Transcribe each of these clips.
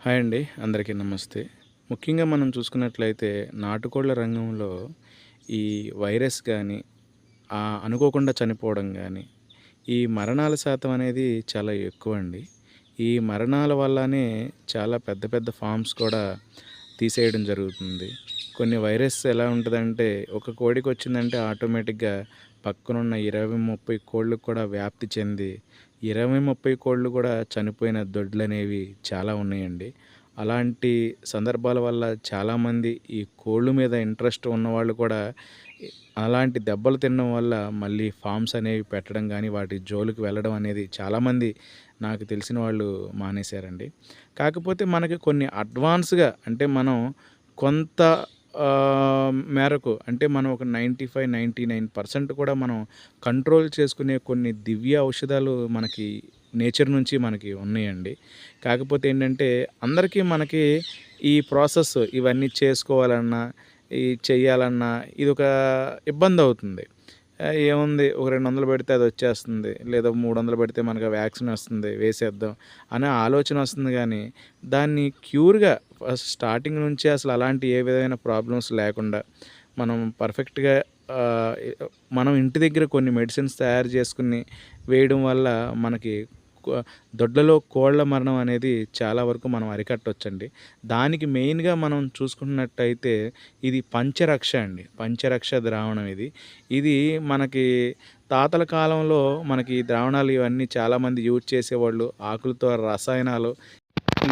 Hi అండి అందరికీ నమస్తే. ముఖ్యంగా మనం చూసుకున్నట్లయితే నాటుకోళ్ళ రంగంలో ఈ వైరస్ కానీ అనుకోకుండా చనిపోవడం కానీ ఈ మరణాల శాతం అనేది చాలా ఎక్కువ అండి ఈ మరణాల వల్లనే చాలా పెద్ద పెద్ద ఫామ్స్ కూడా తీసేయడం జరుగుతుంది. కొన్ని వైరస్ ఎలా ఉంటుందంటే ఒక కోడికి వచ్చిందంటే ఆటోమేటిక్గా పక్కనున్న ఇరవై ముప్పై కోళ్ళకు కూడా వ్యాప్తి చెంది ఇరవై ముప్పై కోళ్ళు కూడా చనిపోయిన దొడ్లు అనేవి చాలా ఉన్నాయండి. అలాంటి సందర్భాల వల్ల చాలామంది ఈ కోళ్ళు మీద ఇంట్రెస్ట్ ఉన్నవాళ్ళు కూడా అలాంటి దెబ్బలు తినడం వల్ల మళ్ళీ ఫామ్స్ అనేవి పెట్టడం కానీ వాటి జోలికి వెళ్ళడం అనేది చాలామంది నాకు తెలిసిన వాళ్ళు మానేశారండి. కాకపోతే మనకి కొన్ని అడ్వాన్స్గా అంటే మనం కొంత మేరకు అంటే మనం ఒక ninety five ninety nine percent కూడా మనం కంట్రోల్ చేసుకునే కొన్ని దివ్య ఔషధాలు మనకి నేచర్ నుంచి మనకి ఉన్నాయండి. కాకపోతే ఏంటంటే అందరికీ మనకి ఈ ప్రాసెస్ ఇవన్నీ చేసుకోవాలన్నా ఈ చెయ్యాలన్నా ఇది ఒక ఇబ్బంది అవుతుంది. ఏముంది? ఒక రెండు వందలు పెడితే అది వచ్చేస్తుంది. లేదా మూడు వందలు పెడితే మనకు వ్యాక్సిన్ వస్తుంది వేసేద్దాం అనే ఆలోచన వస్తుంది కానీ దాన్ని క్యూర్గా ఫస్ట్ స్టార్టింగ్ నుంచి అసలు అలాంటి ఏ విధమైన ప్రాబ్లమ్స్ లేకుండా మనం పర్ఫెక్ట్గా మనం ఇంటి దగ్గర కొన్ని మెడిసిన్స్ తయారు చేసుకుని వేయడం వల్ల మనకి దొడ్లలో కోళ్ళ మరణం అనేది చాలా వరకు మనం అరికట్టవచ్చండి దానికి మెయిన్గా మనం చూసుకున్నట్టయితే ఇది పంచరక్ష అండి. పంచరక్ష ద్రావణం ఇది. ఇది మనకి తాతల కాలంలో మనకి ఈ ద్రావణాలు ఇవన్నీ చాలామంది యూజ్ చేసేవాళ్ళు. ఆకులతో రసాయనాలు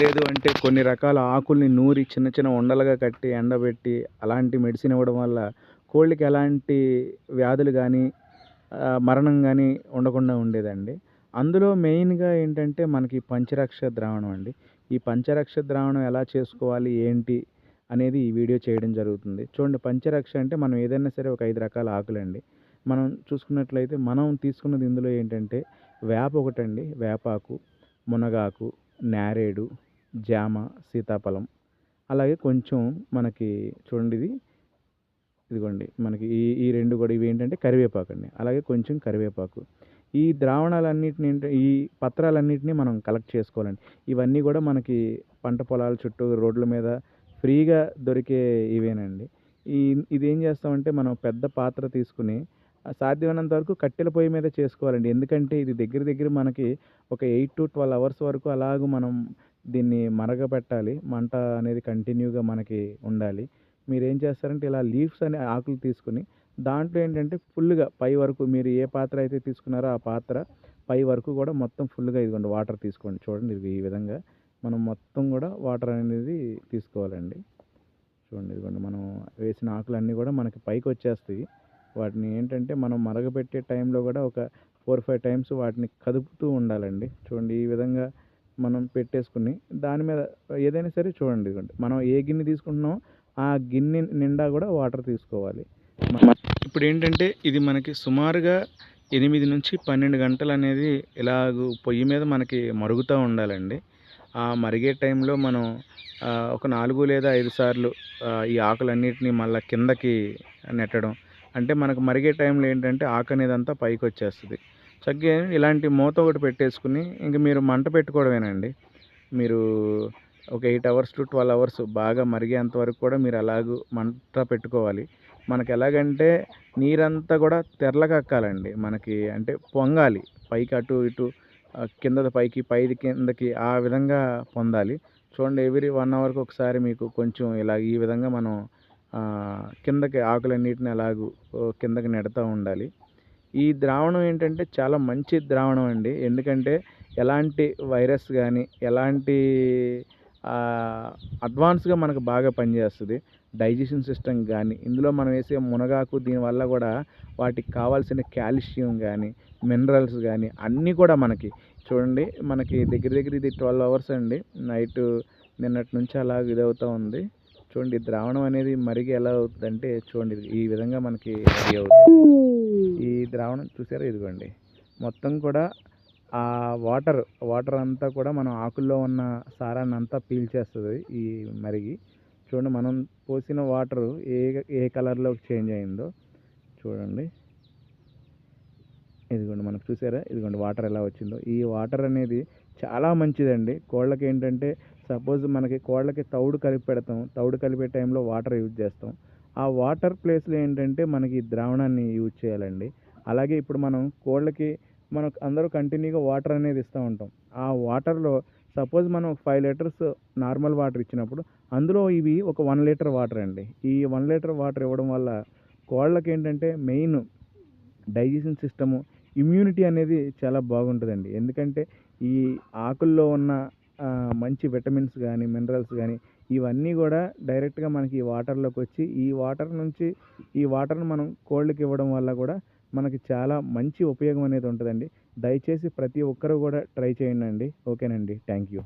లేదు అంటే కొన్ని రకాల ఆకుల్ని నూరి చిన్న చిన్న ఉండలుగా కట్టి ఎండబెట్టి అలాంటి మెడిసిన్ ఇవ్వడం వల్ల కోళ్ళకి ఎలాంటి వ్యాధులు కానీ మరణం కానీ ఉండకుండా ఉండేదండి. అందులో మెయిన్గా ఏంటంటే మనకి పంచరక్ష ద్రావణం అండి. ఈ పంచరక్ష ద్రావణం ఎలా చేసుకోవాలి? ఏంటి? అనేది ఈ వీడియో చేయడం జరుగుతుంది. చూడండి పంచరక్ష అంటే మనం ఏదైనా సరే ఒక ఐదు రకాల ఆకులండి. మనం చూసుకున్నట్లయితే మనం తీసుకున్నది ఇందులో ఏంటంటే వేప ఒకటండి. వేపాకు మునగాకు నేరేడు జామ సీతాఫలం. అలాగే కొంచెం మనకి చూడండి ఇది. ఇదిగోండి మనకి ఈ ఈ రెండు కూడా ఇవి ఏంటంటే కరివేపాకు అండి అలాగే కొంచెం కరివేపాకు. ఈ ద్రావణాలన్నిటిని ఈ పత్రాలన్నిటిని మనం కలెక్ట్ చేసుకోవాలండి. ఇవన్నీ కూడా మనకి పంట పొలాల చుట్టూ రోడ్ల మీద ఫ్రీగా దొరికే ఇవేనండి. ఈ ఇది ఏం చేస్తామంటే మనం పెద్ద పాత్ర తీసుకుని సాధ్యమైనంత వరకు కట్టెల పొయ్యి మీద చేసుకోవాలండి. ఎందుకంటే ఇది దగ్గర దగ్గర మనకి ఒక ఎయిట్ టు ట్వెల్వ్ అవర్స్ వరకు అలాగూ మనం దీన్ని మరగపెట్టాలి. మంట అనేది కంటిన్యూగా మనకి ఉండాలి. మీరు ఏం చేస్తారంటే ఇలా లీవ్స్ అనే ఆకులు తీసుకుని దాంట్లో ఏంటంటే ఫుల్గా పై వరకు మీరు ఏ పాత్ర అయితే తీసుకున్నారో ఆ పాత్ర పై వరకు కూడా మొత్తం ఫుల్గా ఇదిగోండి వాటర్ తీసుకోండి. చూడండి ఇది ఈ విధంగా మనం మొత్తం కూడా వాటర్ అనేది తీసుకోవాలండి. చూడండి ఇదిగోండి మనం వేసిన ఆకులన్నీ కూడా మనకి పైకి వచ్చేస్తాయి. వాటిని ఏంటంటే మనం మరగపెట్టే టైంలో కూడా ఒక ఫోర్ ఫైవ్ టైమ్స్ వాటిని కదుపుతూ ఉండాలండి. చూడండి ఈ విధంగా మనం పెట్టేసుకుని దాని మీద ఏదైనా సరే చూడండి ఇదిగోండి మనం ఏ గిన్నె తీసుకుంటున్నామో ఆ గిన్నె నిండా కూడా వాటర్ తీసుకోవాలి. ఇప్పుడు ఏంటంటే ఇది మనకి సుమారుగా ఎనిమిది నుంచి పన్నెండు గంటలు అనేది ఇలాగ పొయ్యి మీద మనకి మరుగుతూ ఉండాలండి. ఆ మరిగే టైంలో మనం ఒక నాలుగు లేదా ఐదు సార్లు ఈ ఆకులన్నిటిని మళ్ళీ కిందకి నెట్టడం. అంటే మనకు మరిగే టైంలో ఏంటంటే ఆకు అనేది అంతా పైకి వచ్చేస్తుంది చక్కగా ఇలాంటి మూత ఒకటి పెట్టేసుకుని ఇంక మీరు మంట పెట్టుకోవడమేనండి. మీరు ఒక eight hours to twelve hours బాగా మరిగేంత వరకు కూడా మీరు అలాగూ మంట పెట్టుకోవాలి. మనకి ఎలాగంటే నీరంతా కూడా తెరలకక్కాలండి మనకి అంటే పొంగాలి. పైకి అటు ఇటు కింద కిందది పైకి పైది కిందకి ఆ విధంగా పొందాలి. చూడండి ఎవ్రీ వన్ అవర్కి ఒకసారి మీకు కొంచెం ఇలా ఈ విధంగా మనం కిందకి ఆకులన్నిటిని అలాగూ కిందకి నెడతా ఉండాలి. ఈ ద్రావణం ఏంటంటే చాలా మంచి ద్రావణం అండి. ఎందుకంటే ఎలాంటి వైరస్ కానీ ఎలాంటి అడ్వాన్స్గా మనకు బాగా పనిచేస్తుంది. డైజెషన్ సిస్టమ్ కానీ ఇందులో మనం వేసే మునగాకు దీనివల్ల కూడా వాటికి కావాల్సిన కాల్షియం కానీ మినరల్స్ కానీ అన్నీ కూడా మనకి. చూడండి మనకి దగ్గర దగ్గర ఇది ట్వెల్వ్ అవర్స్ అండి. నైట్ నిన్నటి నుంచి అలా ఇదవుతూ ఉంది. చూడండి ద్రావణం అనేది మరిగి ఎలా అవుతుందంటే చూడండి ఈ విధంగా మనకి రెడీ అవుతుంది. ఈ ద్రావణం చూసారా ఇదిగోండి. మొత్తం కూడా ఆ వాటర్ వాటర్ అంతా కూడా మనం ఆకుల్లో ఉన్న సారాన్ని అంతా పీల్చేస్తుంది ఈ మరిగి. చూడండి మనం పోసిన వాటర్ ఏ ఏ కలర్లో చేంజ్ అయిందో చూడండి. ఇదిగోండి మనకు చూసారా? ఇదిగోండి వాటర్ ఎలా వచ్చిందో. ఈ వాటర్ అనేది చాలా మంచిదండి. కోళ్ళకి ఏంటంటే సపోజ్ మనకి కోళ్ళకి తౌడు కలిపి పెడతాం. తౌడు కలిపే టైంలో వాటర్ యూజ్ చేస్తాం. ఆ వాటర్ ప్లేస్లో ఏంటంటే మనకి ఈ ద్రావణాన్ని యూజ్ చేయాలండి. అలాగే ఇప్పుడు మనం కోళ్ళకి మనకు అందరూ కంటిన్యూగా వాటర్ అనేది ఇస్తూ ఉంటాం. ఆ వాటర్లో సపోజ్ మనం ఫైవ్ లీటర్స్ నార్మల్ వాటర్ ఇచ్చినప్పుడు అందులో ఇవి ఒక వన్ లీటర్ వాటర్ అండి. ఈ వన్ లీటర్ వాటర్ ఇవ్వడం వల్ల కోళ్ళకి ఏంటంటే మెయిన్ డైజెషన్ సిస్టము ఇమ్యూనిటీ అనేది చాలా బాగుంటుందండి. ఎందుకంటే ఈ ఆకుల్లో ఉన్న మంచి విటమిన్స్ కానీ మినరల్స్ కానీ ఇవన్నీ కూడా డైరెక్ట్గా మనకి ఈ వాటర్లోకి వచ్చి ఈ వాటర్ నుంచి ఈ వాటర్ని మనం కోళ్ళకి ఇవ్వడం వల్ల కూడా మనకి చాలా మంచి ఉపయోగం అనేది ఉంటుందండి. దయచేసి ప్రతి ఒక్కరూ కూడా ట్రై చేయండి అండి. ఓకేనండి. Thank you